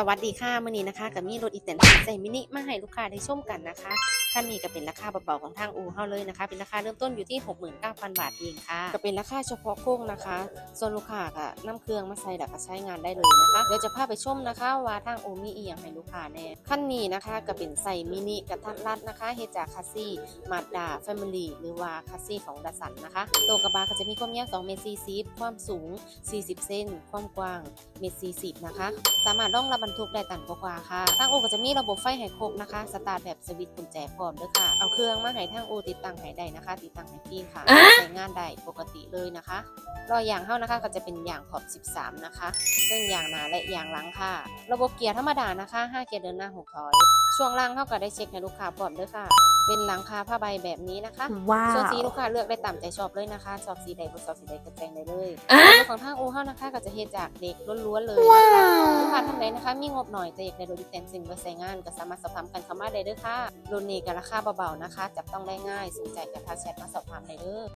สวัสดีค่ะมื่อนี้นะคะกับมีรถอีแตนใส่มินิมาให้ลูกค้าได้ชมกันนะคะคันนี้ก็เป็นราคาเบาๆของทางอูเฮาเลยนะคะ เป็นราคาเริ่มต้นอยู่ที่ 69,000 บาทเองค่ะก็เป็นราคาเฉพาะโค้งนะคะ ส่วนลูกค้าก็นํเครื่องมาใส่แล้วก็ใช้งานได้เลยนะคะเดี๋ยวจะพาไปชมนะคะว่าทางอูมีอีหยังให้ลูกค้าแน่คันนี้นะคะก็เป็นใส่มินิกระทัดรัดนะคะเฮจากคาซี่มาดาแฟมิลี่หรือว่าคาซี่ของดัสันนะคะตัวกระบะก็จะมีความยาว2เมตร40ความสูง 40 เซนความกว้างเมตร40นะคะ สามารถรองรับบรรทุกได้ตันกว่าๆค่ะทางอูก็จะมีระบบไฟให้ครบนะคะ สตาร์ทแบบสวิตช์กุญแจพร้อมด้วยค่ะ เอาเครื่องมาให้ทางอูติดตั้งให้ได้นะคะ ติดตั้งให้ฟรีค่ะ ใช้งานได้ปกติเลยนะคะรอยอย่างเท่านะคะก็จะเป็นอย่างขอบ 13 นะคะเครื่องอย่างหนาและอย่างหลังค่ะ ระบบเกียร์ธรรมดานะคะ 5 เกียร์เดินหน้า 6 ถอย ช่วงล่างเท่ากับได้เช็คให้ลูกค้าพร้อมด้วยค่ะ เป็นหลังคาผ้าใบแบบนี้นะคะว้าส่วนวสีลูกค้าเลือกได้ตามใจชอบเลยนะคะ ชอบสีใดบ่ชอบสีใดก็แจ้งได้เลยอะส่วนของทางอูเฮานะคะก็จะเฮ็ดจากเด็กล้วนๆเลยนะคะ ลูกค้าท่านใดนะคะมีงบหน่อยแต่อยากได้รถดิเต่งสิ่งไว้ใช้งานก็สามารถสอบถามกันเข้ามาได้เด้อค่ะรุ่นนี้ก็ราคาเบาๆนะคะ จับต้องได้ง่ายสนใจก็ทักแชทมาสอบถามได้เด้อ